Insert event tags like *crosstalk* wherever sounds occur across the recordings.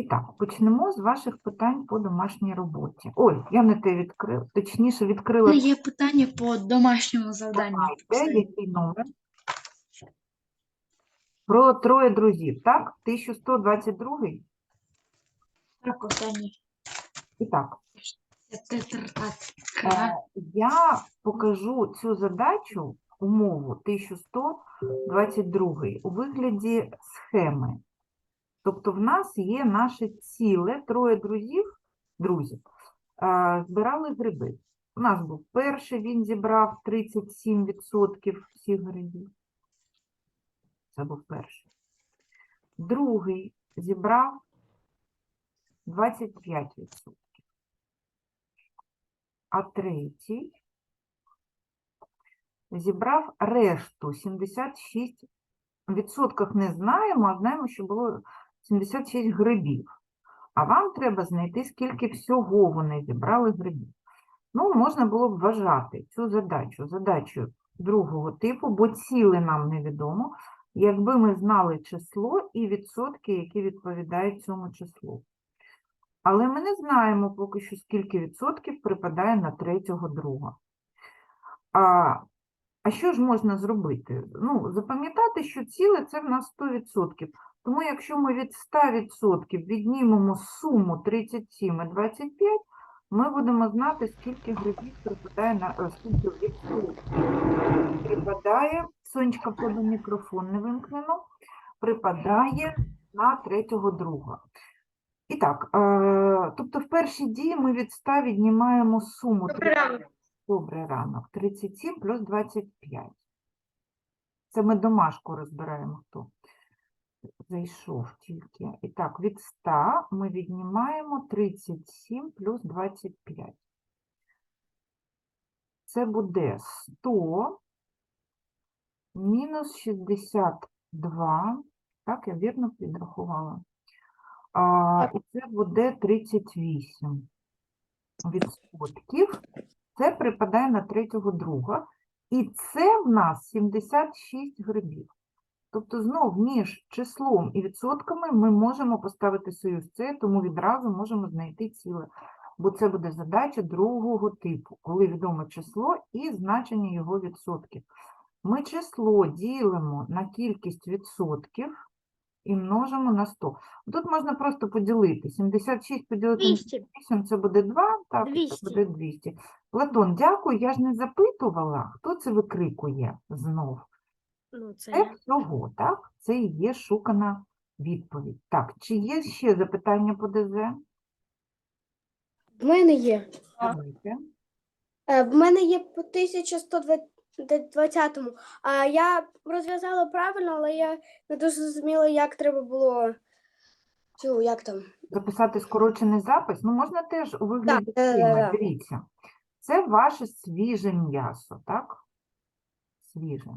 І так, почнемо з ваших питань по домашній роботі. Ой, я не те відкрила, точніше відкрила мене є питання по домашньому завданню. Де який номер? Про троє друзів, так? 1122? Так, останній. І так, е, я покажу цю задачу, умову 1122 у вигляді схеми. Тобто в нас є наше ціле, троє друзів, друзів, збирали гриби. У нас був перший, він зібрав 37% всіх грибів. Це був перший. Другий зібрав 25%. А третій зібрав решту 76 в відсотках не знаємо, а знаємо, що було 76 грибів. А вам треба знайти, скільки всього вони зібрали грибів. Ну, можна було б вважати цю задачу задачою другого типу, бо ціле нам невідомо, якби ми знали число і відсотки, які відповідають цьому числу. Але ми не знаємо поки що, скільки відсотків припадає на третього друга. А, а що ж можна зробити? Ну, запам'ятати, що ціле це в нас 100%. Тому якщо ми від 100% віднімемо суму 37 і 25, ми будемо знати, скільки грибів припадає на е, скільки відсотків припадає, сонечка в тебе мікрофон не вимкнено, припадає на третього друга. І так, е, тобто в першій дії ми від 100 віднімаємо суму. Добрий ранок. Добрий ранок. 37 плюс 25. Це ми домашку розбираємо, хто зайшов тільки. І так, від 100 ми віднімаємо 37 плюс 25. Це буде 100 мінус 62. Так, я вірно підрахувала. А, і це буде 38 відсотків. Це припадає на третього друга. І це в нас 76 грибів. Тобто знов між числом і відсотками ми можемо поставити союз це, тому відразу можемо знайти ціле. Бо це буде задача другого типу, коли відоме число і значення його відсотків. Ми число ділимо на кількість відсотків і множимо на 100. Тут можна просто поділити. 76 поділити на 200. 8 це буде 2, так, це буде 200. Платон, дякую, я ж не запитувала, хто це викрикує знов. Ну, це Це всього, так? Це і є шукана відповідь. Так, чи є ще запитання по ДЗ? В мене є. Давайте. Е, В мене є по 1120-му. А я розв'язала правильно, але я не дуже зрозуміла, як треба було. Цю, як там? Записати скорочений запис? Ну, можна теж у вигляді схеми. да-да-да. Дивіться. Це ваше свіже м'ясо, так? Свіже.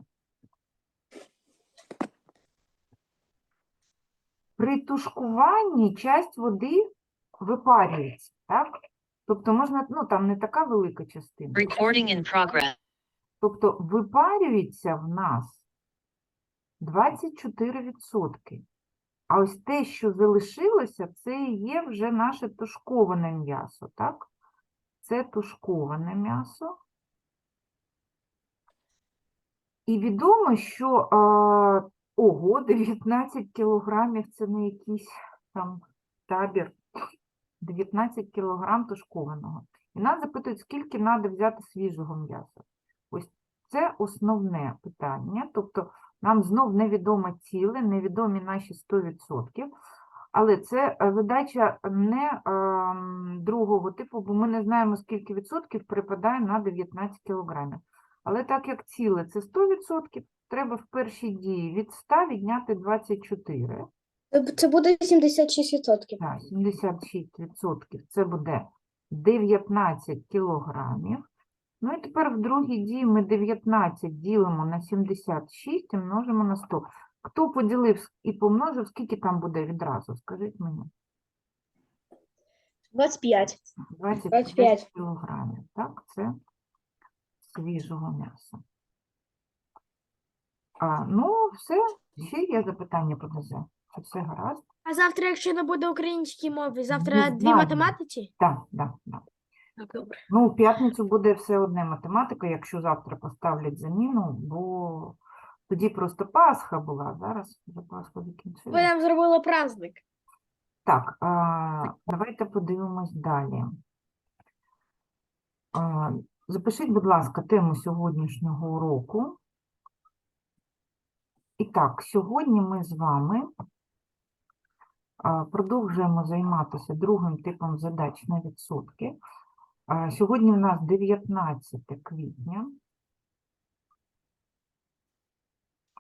При тушкуванні часть води випарюється, так? Тобто можна, ну там не така велика частина. Recording in progress. Тобто випарюється в нас 24%. А ось те, що залишилося, це і є вже наше тушковане м'ясо, так? Це тушковане м'ясо. І відомо, що а, ого, 19 кілограмів це не якийсь там табір. 19 кілограм тушкованого. І нас запитують, скільки треба взяти свіжого м'яса. Ось це основне питання. Тобто нам знов невідоме ціле, невідомі наші 100%. Але це е, задача не ем, другого типу, бо ми не знаємо, скільки відсотків припадає на 19 кілограмів. Але так як ціле це 100%, треба в першій дії від 100 відняти 24. Це- Це буде 76%. Так, 76% це буде 19 кілограмів. Ну і тепер в другій дії ми 19 ділимо на 76 і множимо на 100. Хто поділив і помножив, скільки там буде відразу? Скажіть мені. 25. 25 25. кілограмів. Так, це свіжого м'яса. А, ну, все. Ще є запитання по ДЗ? Це все гаразд? А завтра, якщо не буде українській мови, завтра Не дві знаю. математиці? Так, так, так. Так, добре. Ну, у п'ятницю буде все одне математика, якщо завтра поставлять заміну, бо тоді просто Пасха була, зараз вже Пасха Ви закінчилася. нам зробили праздник. Так, а, давайте подивимось далі. А, запишіть, будь ласка, тему сьогоднішнього уроку. І так, сьогодні ми з вами продовжуємо займатися другим типом задач на відсотки. Сьогодні у нас 19 квітня.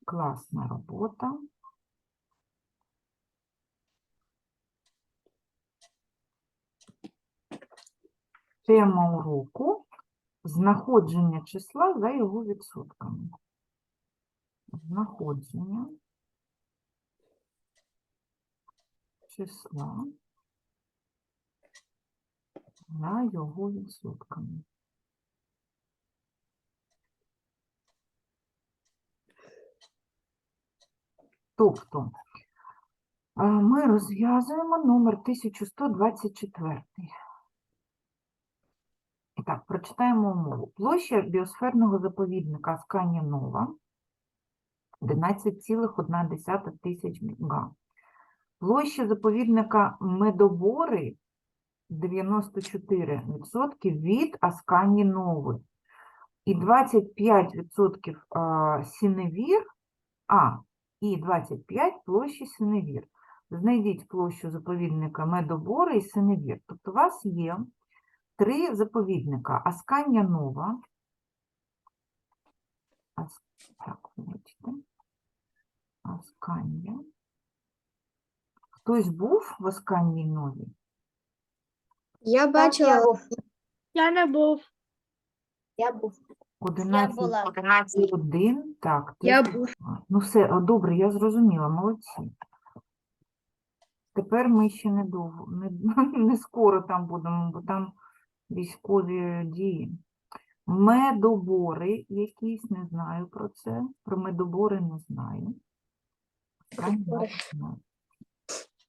Класна робота. Тема уроку знаходження числа за його відсотками. Знаходження числа за його відсотками. Тобто ми розв'язуємо номер 1124. Так, прочитаємо умову. Площа біосферного заповідника Асканія Нова 11,1 тисяч га. Площа заповідника Медобори 94% від Аскані Нови. І 25% а, сіневір, а, і 25% площі синевір. Знайдіть площу заповідника Медобори і синевір. Тобто у вас є три заповідника. Аскання Нова. Ас... Так, бачите. Аскання. Хтось був в Асканній Нові? Я бачила. Я не був. Я був. 11, була. 1, так. ти Я була. Ну все, добре, я зрозуміла, молодці. Тепер ми ще не довго, *laughs* не, не скоро там будемо, бо там військові дії. Медобори якісь, не знаю про це. Про медобори не знаю. Асканія.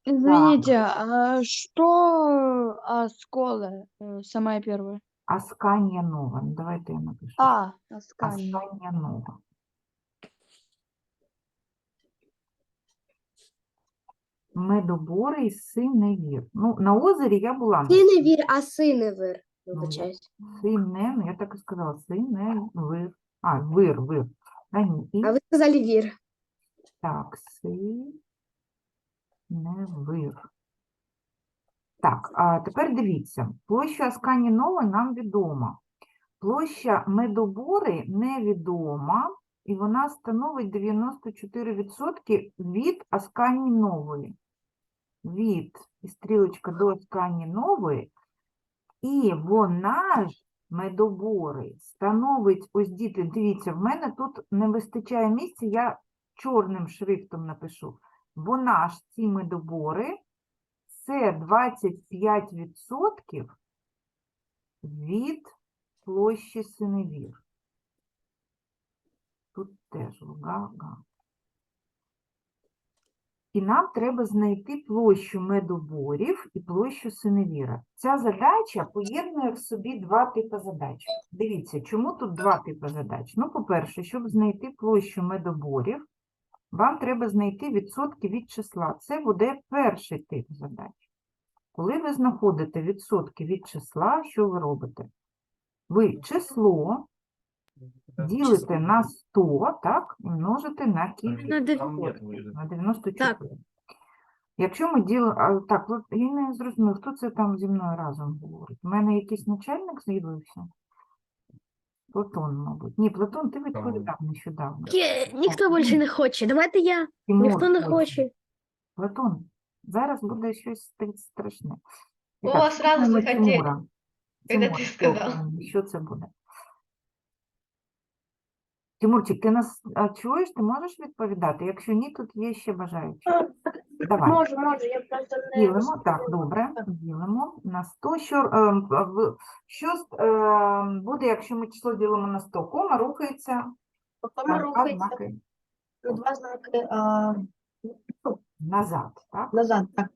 Извините, а что осколы? э, Самая. Асканія Нова. Давайте я напишу. А, Аскань. Асканія Нова. Медобори і синевір. Ну, на озері я була. Синевір, а синевир. Ну, Вибачаюсь. Сине, ну я так і сказала, синевир. А, вир, вир. А, ні, і А ви сказали вір. так, синевир. Так, а тепер дивіться, площа Аскані Нова нам відома. Площа Медобори невідома, і вона становить 94% від Аскані Нової. Від, і стрілочка до Аскані Нової. І вона ж, медобори, становить, ось діти, дивіться, в мене тут не вистачає місця, я чорним шрифтом напишу. Вона ж ці медобори, це 25% від площі синевір. Тут теж га-га. І нам треба знайти площу медоборів і площу синевіра. Ця задача поєднує в собі два типи задач. Дивіться, чому тут два типи задач? Ну, по-перше, щоб знайти площу медоборів, вам треба знайти відсотки від числа. Це буде перший тип задач. Коли ви знаходите відсотки від числа, що ви робите? Ви число ділите на 100, так, і множите на кількість На дев- відсотків, на 94. Якщо ми ділимо, так, от я не зрозумів, хто це там зі мною разом говорить? У мене якийсь начальник з'явився? Платон, мабуть. Ні, Платон, ти відповідав нещодавно. Ніхто більше не хоче. Давайте я. Тимур Ніхто не хоче. Платон, зараз буде щось таке страшне. О, так, сразу Тимур, ты що, сказал. м, Що це буде? Тимурчик, ти нас а, чуєш? Ти можеш відповідати? Якщо ні, тут є ще бажаючі. Давай. Можу, можу, я просто не Ділимо, так, добре, ділимо на 100. Що, е, в- що е, буде, якщо ми число ділимо на 100? Кома рухається Кома на два рухається знаки. на два знаки. а, назад, так? Назад, так.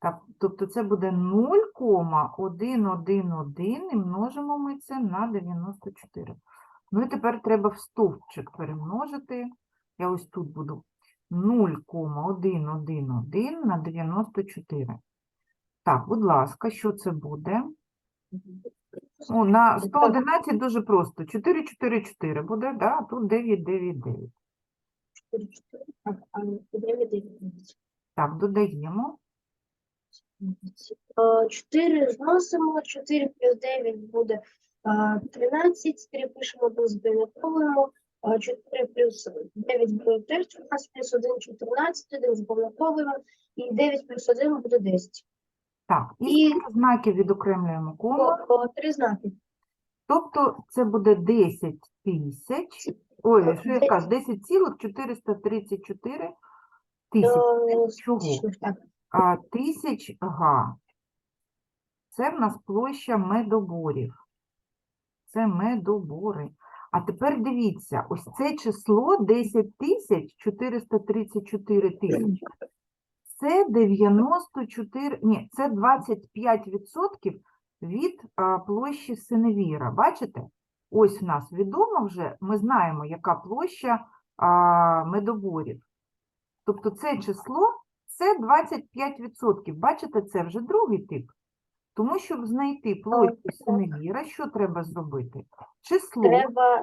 Так, тобто це буде 0,111 і множимо ми це на 94. Ну і тепер треба в стовпчик перемножити. Я ось тут буду 0,111 на 94. Так, будь ласка, що це буде? О, на 111 дуже просто. 4, 4, 4 буде, да? тут 9, 9, 9. Так, а 9, 9, 9. Так, додаємо. 4 зносимо, 4 плюс 9 буде 13, 3 пишемо, плюс запам'ятовуємо, а, 4 плюс 9 буде теж 14, плюс 1 14, 1 запам'ятовуємо, і 9 плюс 1 буде 10. Так, і І- скільки знаків відокремлюємо кома. 3 знаки. Тобто це буде 10 тисяч, ой, що я кажу, 10,434 тисячі. Е, чого? тисячних, Так, А, тисяч га. Це в нас площа медоборів. Це медобори. А тепер дивіться, ось це число 10 тисяч 434 тисячі. Це 94, ні, це 25% від а, площі Синевіра. Бачите? Ось в нас відомо вже, ми знаємо, яка площа а, медоборів. Тобто це число це 25%. Бачите, це вже другий тип. Тому, щоб знайти площу. Синевіра, що треба зробити? Число, треба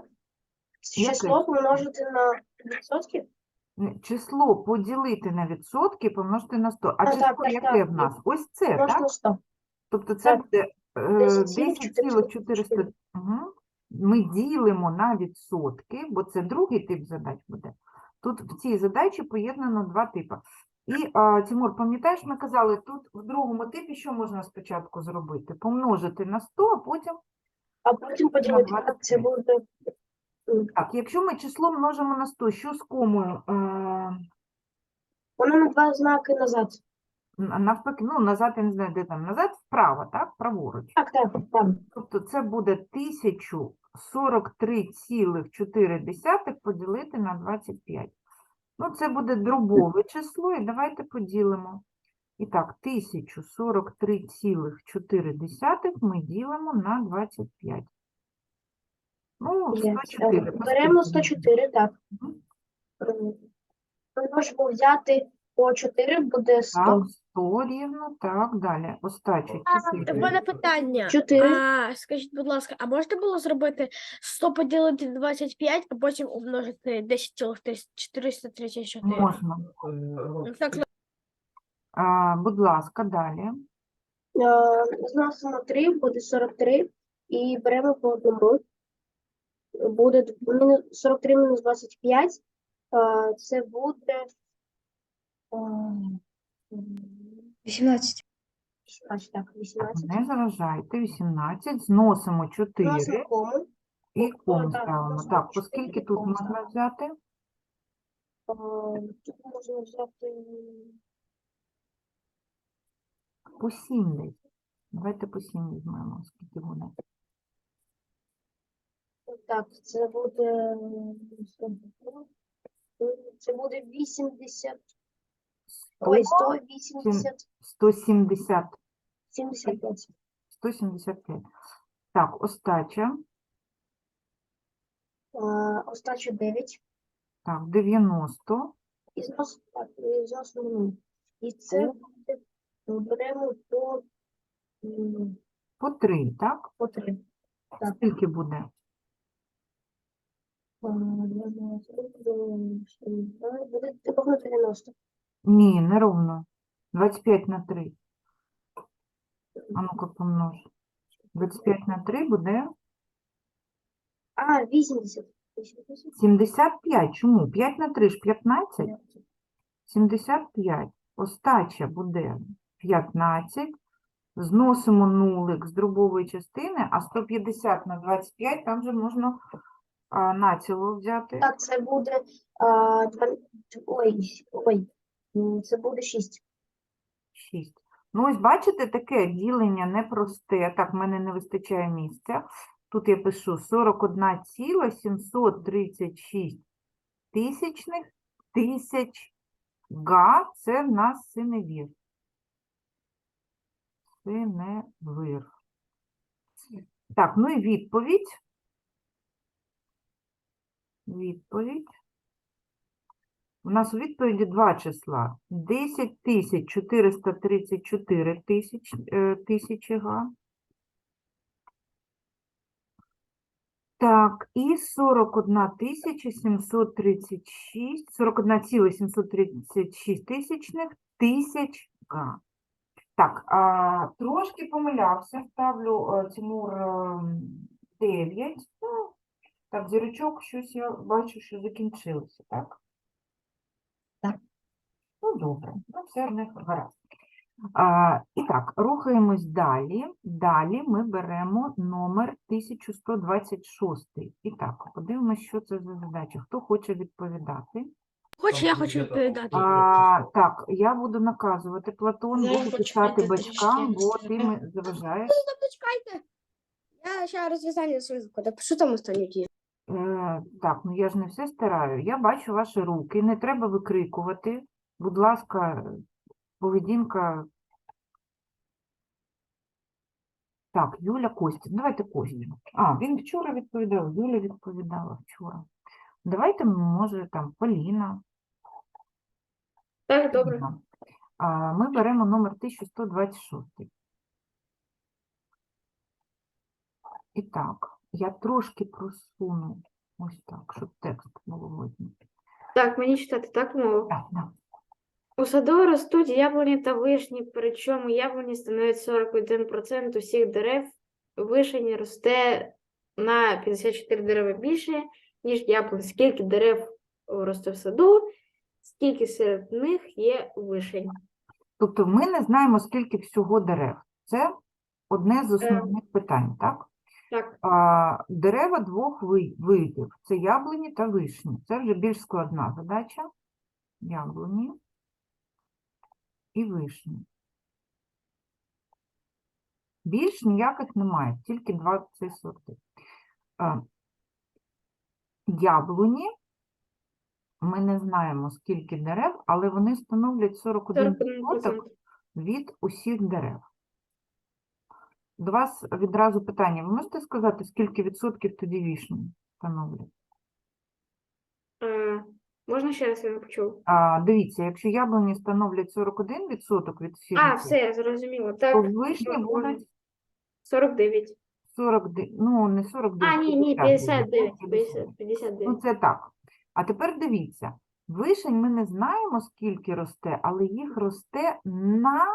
Яке? число помножити на відсотки. число поділити на відсотки, помножити на 100. А А, число так, яке так. в нас? Ось це, Помножити так? 100. Тобто це Так. буде е, 10,404. 10,400. Угу. Ми ділимо на відсотки, бо це другий тип задач буде. Тут в цій задачі поєднано два типи. І, а, Тимур, пам'ятаєш, ми казали, тут в другому типі що можна спочатку зробити? Помножити на 100, а потім А потім поділити. Так, це буде Так, якщо ми число множимо на 100, що з комою? Е, воно на два знаки назад. навпаки, ну, назад, я не знаю, де там, назад, вправо, так, праворуч. Так, так, так. Тобто це буде 1043,4 поділити на 25. Ну, це буде дробове число, і давайте поділимо. І так, 1043,4 ми ділимо на 25. Ну, 104. Е, Беремо 104, так. Ми можемо взяти по 4, буде 100. Так, 100 рівно, так, далі. Остача А, 4. мене питання. 4. А, скажіть, будь ласка, а можна було зробити 100 поділити 25, а потім умножити 10,434? Можна. Ну, Так, А, будь ласка, далі. Е, Зносимо 3, буде 43. І беремо по одному. Буде д- мінус 43 мінус 25. е, Це буде е, м, 18. 18, так, 18. Не заважайте. 18. Зносимо 4 Зносимо кому. і О, кому так, ставимо. Так, 4 оскільки і тут кому можна ставимо. взяти? Е, Тут можна взяти По 7 десь. Давайте по 7 візьмемо, скільки буде. Так, це буде. Це буде 80. Ой, 180, 170, 75. 175. Так, остача. А, Остача 9. Так, 90. І знос, так, і знос нуль. І це буде, беремо по, м, По 3, так? по 3. Так. Скільки буде? Буде ровно 90. Ні, не ровно. 25 на 3. А ну-ка помнож. 25 на 3 буде А, 80. 80. 75. Чому? 5 на 3 ж 15? 75. Остача буде 15. Зносимо нулик з дробової частини, а 150 на 25 там же можна а, націло взяти. Так, це буде. А, два, ой, ой. Це буде 6. 6. Ну, ось бачите, таке ділення непросте. Так, в мене не вистачає місця. Тут я пишу 41,736 тисячних тисяч га це в нас синевір. Синевир. Так, ну і відповідь. Відповідь. У нас у відповіді два числа. 10 тисяч 434 тисяч, е, тисячі га. Так, і 41 тисяча 736, 41,736 тисячних тисяч га. Так, а, трошки помилявся, ставлю е, Тимур е, 9. Ну, так, зірочок, щось я бачу, що закінчилося? Так. Ну, добре, ну, все в них гаразд. А, і так, рухаємось далі. Далі ми беремо номер 1126. І так, подивимось, що це за задача. Хто хоче відповідати? Хоч я хочу відповідати. А, так, я буду наказувати Платон, буду почекайте писати батькам, трішки. бо ти ми заважаєш. Почекайте. Я ще розв'язання свою Напишу там останню дію. Е, так, ну я ж не все стараю. Я бачу ваші руки, не треба викрикувати. Будь ласка, поведінка. Так, Юля Костя. Давайте Костю. А, він вчора відповідав, Юля відповідала вчора. Давайте, може, там Поліна. Так, Поліна. А, ми беремо номер 1126. І так, я трошки просуну. Ось так, щоб текст було видно. Так, мені читати так мову. Так, так. У саду ростуть яблуні та вишні, причому яблуні становить 41% усіх дерев. Вишень росте на 54 дерева більше, ніж яблунь. Скільки дерев росте в саду, скільки серед них є вишень. Тобто ми не знаємо, скільки всього дерев. Це одне з основних питань, так? Так, А, дерева двох видів. Це яблуні та вишні. Це вже більш складна задача. Яблуні і вишні. Більш ніяких немає, тільки два ці сорти. Яблуні ми не знаємо, скільки дерев, але вони становлять 41% 41%. від усіх дерев. До вас відразу питання. Ви можете сказати, скільки відсотків тоді вішні становлять? Можна ще раз я не почув? А, дивіться, якщо яблуні становлять 41% від всіх, А, все, я зрозуміла. то Так, вишні можна. будуть 49. 49, ну не 49, А, ні, ні, 59, 59. 50. 50, 59. Ну, це так. А тепер дивіться, вишень ми не знаємо, скільки росте, але їх росте на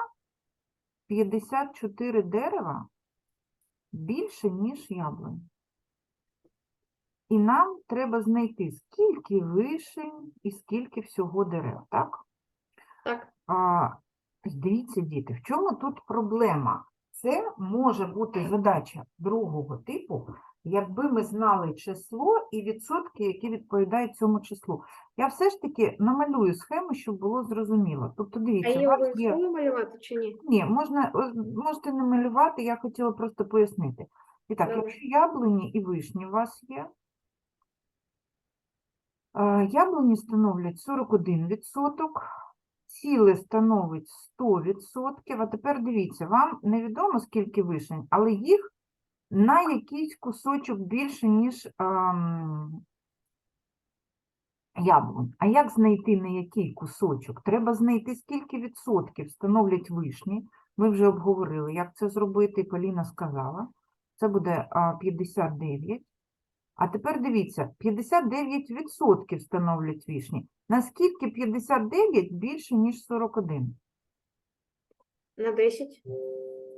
54 дерева більше, ніж яблунь. І нам треба знайти, скільки вишень і скільки всього дерев, так? Так. А, дивіться, діти, в чому тут проблема? Це може бути задача другого типу, якби ми знали число і відсотки, які відповідають цьому числу. Я все ж таки намалюю схему, щоб було зрозуміло. Тобто, А дивіться, її у вас є... малювати чи ні? Ні, можна, можете не малювати, я хотіла просто пояснити. І так, Добре. якщо яблуні і вишні у вас є, яблуні становлять 41%, ціле становить 100%, а тепер дивіться, вам невідомо скільки вишень, але їх на якийсь кусочок більше, ніж яблунь. А як знайти на який кусочок? Треба знайти, скільки відсотків становлять вишні. Ми вже обговорили, як це зробити, Поліна сказала. Це буде а, 59. А тепер дивіться, 59% становлять вишні. Наскільки 59 більше, ніж 41? На 10?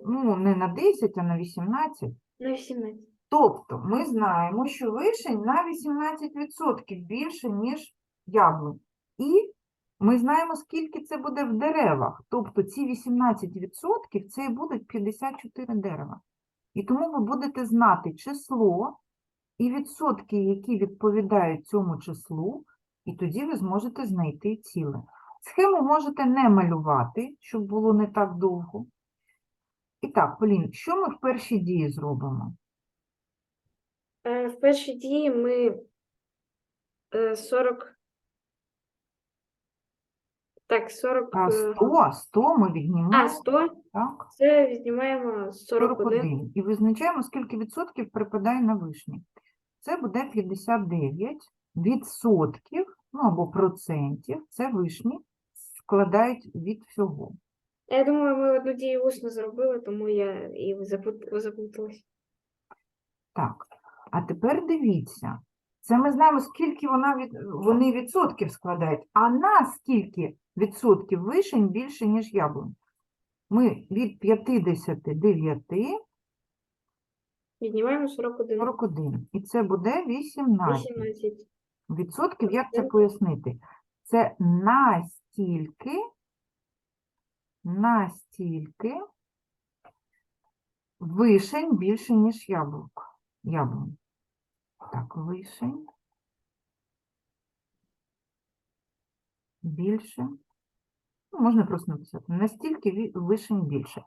Ну, не на 10, а на 18. На 18. Тобто ми знаємо, що вишень на 18% більше, ніж яблунь. І ми знаємо, скільки це буде в деревах. Тобто ці 18% це і будуть 54 дерева. І тому ви будете знати число і відсотки, які відповідають цьому числу, і тоді ви зможете знайти ціле. Схему можете не малювати, щоб було не так довго. І так, Полін, що ми в першій дії зробимо? Е, В першій дії ми е, 40 Так, 40. А е, 100, 100 ми А, віднімаємо, 100. так? Це віднімаємо 41. 41. І визначаємо, скільки відсотків припадає на вишні. Це буде 59 відсотків, ну або процентів, це вишні складають від всього. Я думаю, ми одну дію усно зробили, тому я і запут- заплуталась. Так, а тепер дивіться. Це ми знаємо, скільки вона від... вони відсотків складають, а на скільки відсотків вишень більше, ніж яблунь. Ми від 59 Віднімаємо 41. 41. І це буде 18. 18. Відсотків, як це пояснити? Це настільки, настільки вишень більше, ніж яблук. Яблунь. Так, вишень. Більше. Ну, можна просто написати. Настільки вишень більше.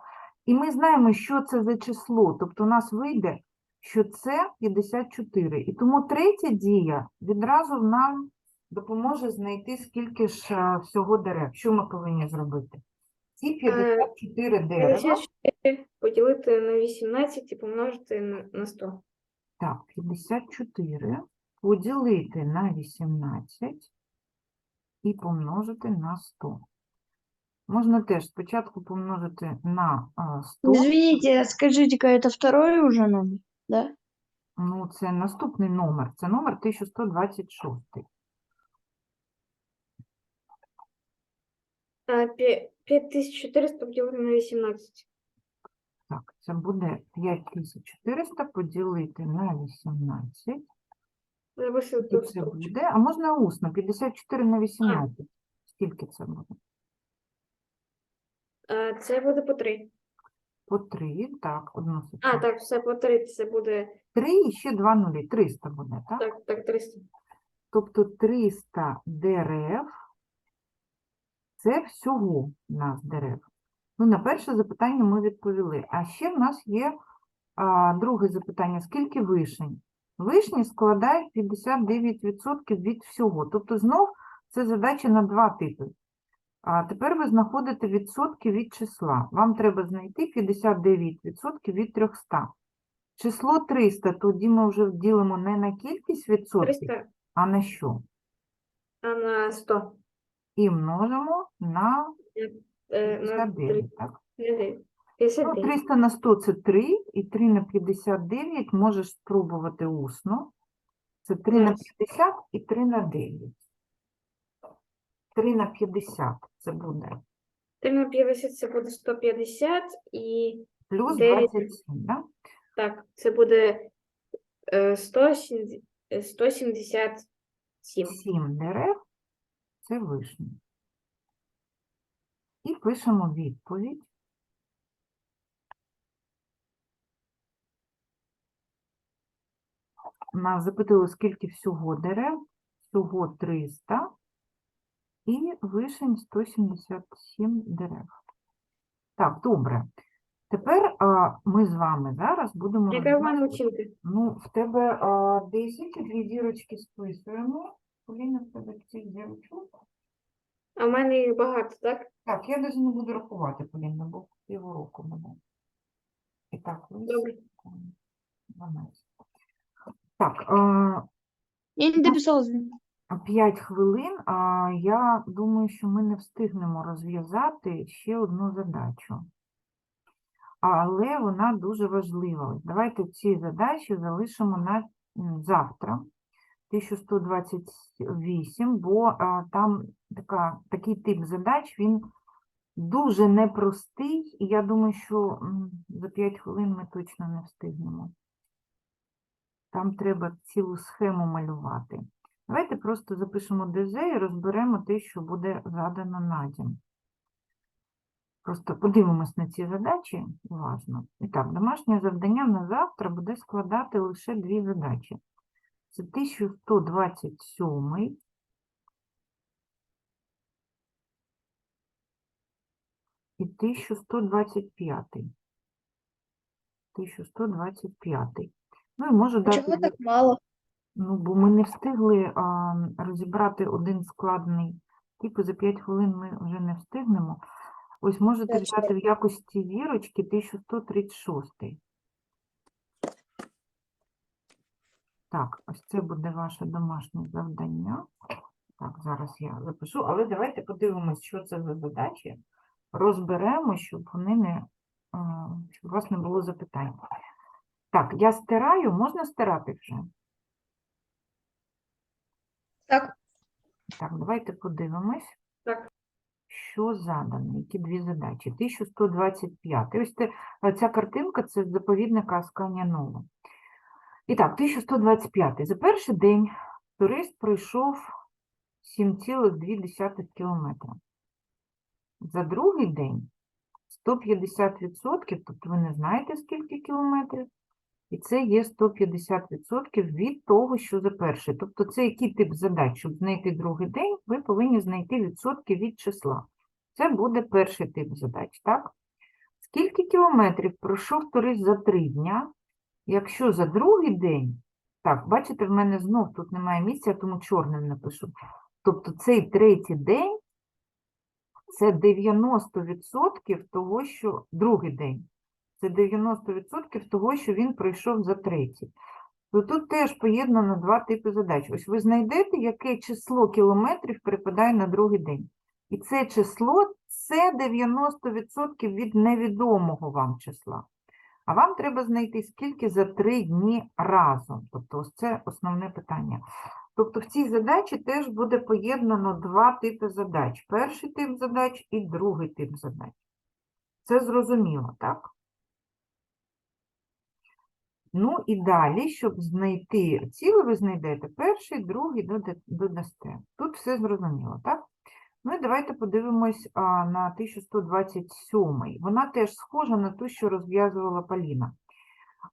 І ми знаємо, що це за число. Тобто у нас вийде, що це 54. І тому третя дія відразу нам допоможе знайти, скільки ж всього дерев. Що ми повинні зробити? Ці 54 дерева. 54 поділити на 18 і помножити на, на 100. Так, 54 поділити на 18 і помножити на 100. Можна теж спочатку помножити на а, 100. Извините, скажите-ка, это второй уже номер, да? Ну, це наступний номер. Це номер 1126. А, пі- 5400 поділити на 18. Так, це буде 5400 поділити на 18. Записую Скільки тут це строчку. буде? А можна усно. 54 на 18. Скільки це буде? Це буде по 3. По 3. Так, одну А, так, все по 3. Це буде. 3 і ще 2 нулі. 300 буде, так? Так, так, 300. Тобто 300 дерев це всього у нас дерев. Ну, на перше запитання ми відповіли. А ще в нас є а, друге запитання: скільки вишень? Вишні складають 59% від всього. Тобто, знов це задача на два типи. А тепер ви знаходите відсотки від числа. Вам треба знайти 59% від 300. Число 300 тоді ми вже ділимо не на кількість відсотків, 300, а на що? а на 100. І множимо на Е, на 3. 59, так? Ну, 59. 300 на 100 – це 3, і 3 на 59 можеш спробувати усно. Це 3 на Зараз. 50 і 3 на 9. 3 на 50 це буде 3 на 50 це буде 150 і плюс Дев'ять. 27, да? так, це буде е, 170 е, 177. 7 дерев – це вишні. І пишемо відповідь. Нас запитали, скільки всього дерев, всього 300, і вишень 177 дерев. Так, добре. Тепер а, ми з вами зараз будемо Яка в мене розв'язувати- Ну, в тебе а, 10 і дві зірочки списуємо. Поліна, в тебе цих зірочок. А в мене їх багато, так? Так, я навіть не буду рахувати, Поліна, бо півроку буде. І так, Добре. 12. Так, а, Я не дописала. 5 хвилин. А, я думаю, що ми не встигнемо розв'язати ще одну задачу. Але вона дуже важлива. Давайте ці задачі залишимо на завтра. 1128, бо там така, такий тип задач, він дуже непростий, і я думаю, що за 5 хвилин ми точно не встигнемо. Там треба цілу схему малювати. Давайте просто запишемо ДЗ і розберемо те, що буде задано на дім. Просто подивимось на ці задачі уважно. І так, домашнє завдання на завтра буде складати лише дві задачі. Це 1127 і 1125. 1125. Ну і можу дати. Чого так мало? Ну, бо ми не встигли а, розібрати один складний Типу за 5 хвилин ми вже не встигнемо. Ось можете Точно. взяти в якості вірочки 1136. Так, ось це буде ваше домашнє завдання. Так, зараз я запишу, але давайте подивимось, що це за задачі. Розберемо, щоб вони не, щоб у вас не було запитань. Так, я стираю, можна стирати вже? Так. Так, давайте подивимось. Так. Що задано, які дві задачі? 1125. Ось те, ця картинка це з заповідника Асканія Нова. І так, 1125. За перший день турист пройшов 7,2 кілометра. За другий день 150%, тобто ви не знаєте, скільки кілометрів, і це є 150% від того, що за перший. Тобто це який тип задач, щоб знайти другий день, ви повинні знайти відсотки від числа. Це буде перший тип задач, так? Скільки кілометрів пройшов турист за три дня, якщо за другий день, так, бачите, в мене знов тут немає місця, тому чорним напишу. Тобто цей третій день це 90% того, що другий день. Це 90% того, що він пройшов за третій. То тут теж поєднано два типи задач. Ось ви знайдете, яке число кілометрів припадає на другий день. І це число це 90% від невідомого вам числа. А вам треба знайти, скільки за три дні разом. Тобто, ось це основне питання. Тобто в цій задачі теж буде поєднано два типи задач. Перший тип задач і другий тип задач. Це зрозуміло, так? Ну і далі, щоб знайти ціле, ви знайдете перший, другий додасте. Тут все зрозуміло, так? Ну і давайте подивимось на 1127. Вона теж схожа на ту, що розв'язувала Поліна.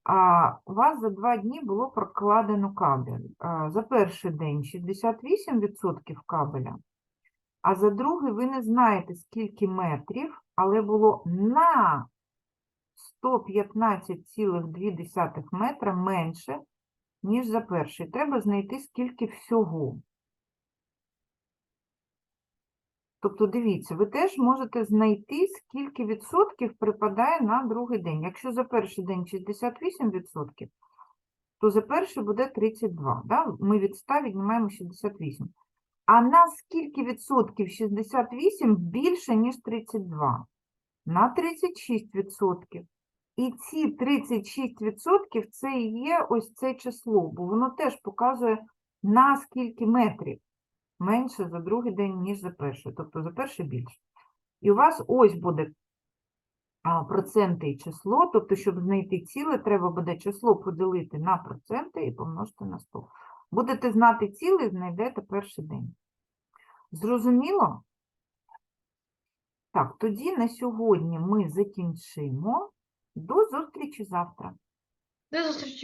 А, у вас за два дні було прокладено кабель. А, за перший день 68% кабеля, а за другий ви не знаєте, скільки метрів, але було на 115,2 метра менше, ніж за перший. Треба знайти, скільки всього. Тобто, дивіться, ви теж можете знайти, скільки відсотків припадає на другий день. Якщо за перший день 68 відсотків, то за перший буде 32. Да? Ми від 100 віднімаємо 68. А на скільки відсотків 68 більше, ніж 32? На 36 відсотків. І ці 36 відсотків це і є ось це число, бо воно теж показує на скільки метрів менше за другий день, ніж за перший, тобто за перший більше. І у вас ось буде проценти і число, тобто, щоб знайти ціле, треба буде число поділити на проценти і помножити на 100. Будете знати ціле, знайдете перший день. Зрозуміло? Так, тоді на сьогодні ми закінчимо. До зустрічі завтра. До зустрічі.